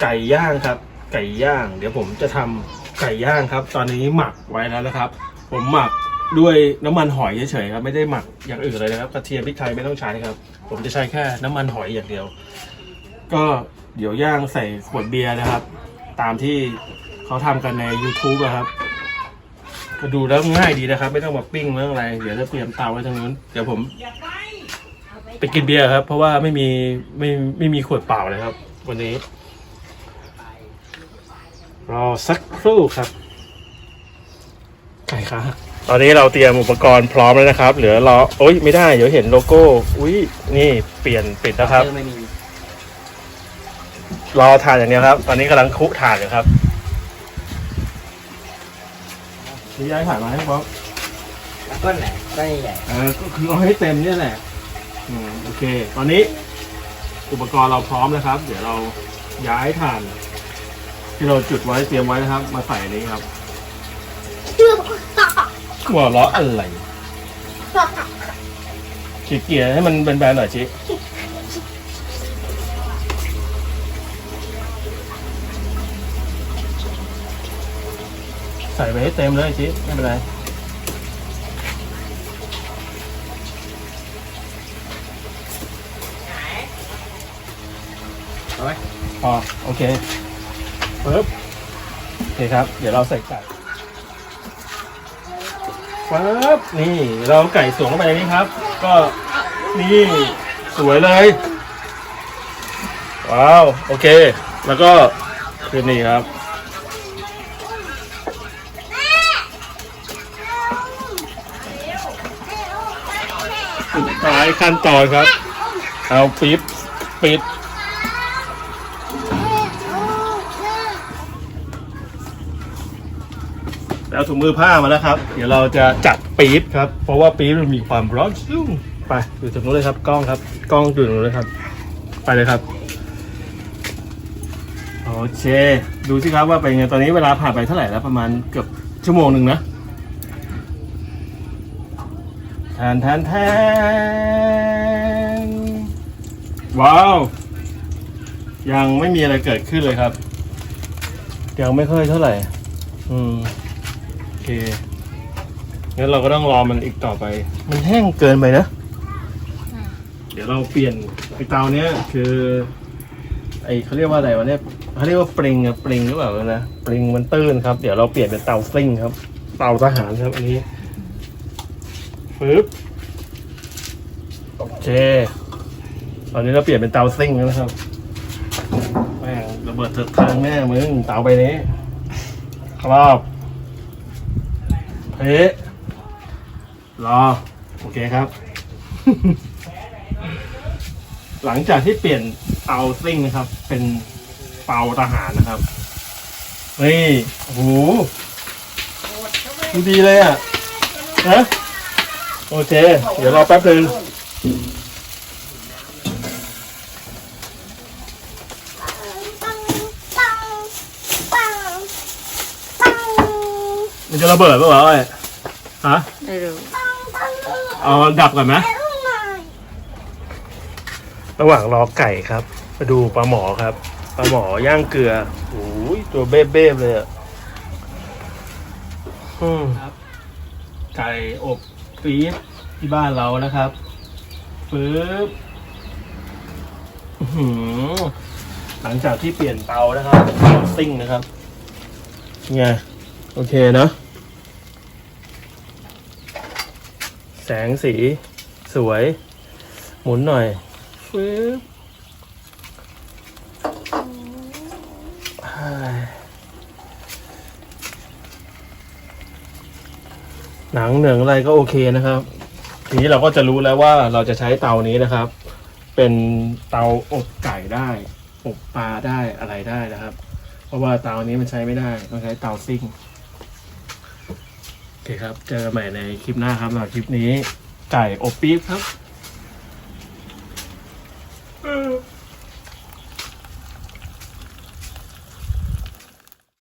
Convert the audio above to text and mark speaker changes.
Speaker 1: ไก่ย่างครับ ไก่ย่าง เดี๋ยวผมจะทำไก่ย่างครับ ตอนนี้หมักไว้แล้วนะครับ ผมหมักด้วยน้ำมันหอยเฉยๆครับไม่ได้หมักอย่างอื่นเลยนะครับกระเทียมพริกไทยไม่ต้องใช้ครับ ผมจะใช้แค่น้ำมันหอยอย่างเดียว ก็เดี๋ยวย่างใส่ขวดเบียร์นะครับ ตามที่เขาทำกันใน YouTube อะครับก็ดูแล้วง่ายดีนะครับ ไม่ต้องมาปิ้งไม่องอะไร เดี๋ยวจะเตรียมเตาไว้ตรงนู้นเดี๋ยวผมไปกินเบียร์ครับ เพราะว่าไม่มีไม่ไม่มีขวดเปล่าเลยครับ วันนี้ รอสักครู่ครับ ไก่ครับตอนนี้เราเตรียมอุปกรณ์พร้อมแล้วนะครับ เหลือรอโอ้ยไม่ได้ เดี๋ยวเห็นโลโก้ อุ้ยนี่เปลี่ยนปิดแล้วครับ
Speaker 2: ไม่มี
Speaker 1: รอถ่านอย่างเดียวครับ ตอนนี้กำลังคุถ่านอยู่ครับนี่ย้ายถ่านมาให้ป๊อป
Speaker 2: แล้วก้อนไหนก้อนใหญ่
Speaker 1: เออก็คือเอาให้เต็มเนี่ยแหละอืมโอเค ตอนนี้ อุปกรณ์เราพร้อมนะครับ เดี๋ยวเราย้ายถ่าน ที่เราจุดไว้เตรียมไว้นะครับ มาใส่นี้ครับหัวเราะอะไรขีดเกียร์ให้มันเป็นแบนๆหน่อยชิใส่ไปให้เต็มเลยชิไม่เป็นไร
Speaker 2: เอาไว้
Speaker 1: พอโอเคปึ๊บโอเคครับ เดี๋ยวเราใส่ไก่ปึ๊บนี่เราไก่สวมเข้าไปในนี้ครับ ก็นี่สวยเลย ว้าว โอเค แล้วก็คือนี่ครับสุดท้ายขั้นตอนครับ เอาปิดปิด แล้วถุงมือผ้ามาแล้วครับ เดี๋ยวเราจะจัดปี๊บครับ เพราะว่าปี๊บมันมีความร้อนสูงไปอยู่ตรงนู้นเลยครับกล้องครับกล้องอยู่ตรงนู้นเลยครับ ไปเลยครับโอเคดูสิครับว่าเป็นไงตอนนี้เวลาผ่านไปเท่าไหร่แล้วประมาณเกือบชั่วโมงหนึ่งนะแทนแทนแทนว้าว ยังไม่มีอะไรเกิดขึ้นเลยครับ ยังไม่ค่อยเท่าไหร่ อืม เคงั้นเราก็ต้องรอมันอีกต่อไป มันแห้งเกินไปนะ เดี๋ยวเราเปลี่ยนไอเตาเนี้ยคือ ไอเขาเรียกว่าอะไรวะเนี่ยเขาเรียกว่าปริงอะปริงหรือเปล่านะปริงมันตื้นครับ เดี๋ยวเราเปลี่ยนเป็นเตาซิ่งครับ เตาทหารครับอันนี้ปึ๊บโอเคตอนนี้เราเปลี่ยนเป็นเตาซิ่งแล้วนะครับแม่งระเบิดเถิดทางแม่มึงเตาไปนี้ ครับ เพะรอ โอเคครับ หลังจากที่เปลี่ยนเตาซิ่งนะครับ เป็นเตาทหารนะครับนี่โอ้โหดูดีเลยอะนะโอเค เดี๋ยวรอแป๊บนึง มันจะระเบิดปะวะไอ้ยฮะ
Speaker 3: ไม่รู้
Speaker 1: เอาดับก่อนไหมระหว่างรอไก่ครับ มาดูปลาหมอครับปลาหมอย่างเกลือโอ้ยตัวเบ้ๆเลยอะอืมไก่อบปี๊บที่บ้านเรานะครับปึ๊บอื้อหือหลังจากที่เปลี่ยนเตานะครับเตาซิ่งนะครับไงโอเคเนอะ แสงสี สวย หมุนหน่อยฟื้บฮ่ายหนังเหนืองอะไรก็โอเคนะครับ ทีนี้เราก็จะรู้แล้วว่าเราจะใช้เตานี้นะครับ เป็นเตาอบไก่ได้ อบปลาได้อะไรได้นะครับ เพราะว่าเตานี้มันใช้ไม่ได้ต้องใช้เตาซิ่ง โอเคครับ เจอกันใหม่ในคลิปหน้าครับสำหรับคลิปนี้ไก่อบปี๊บครับ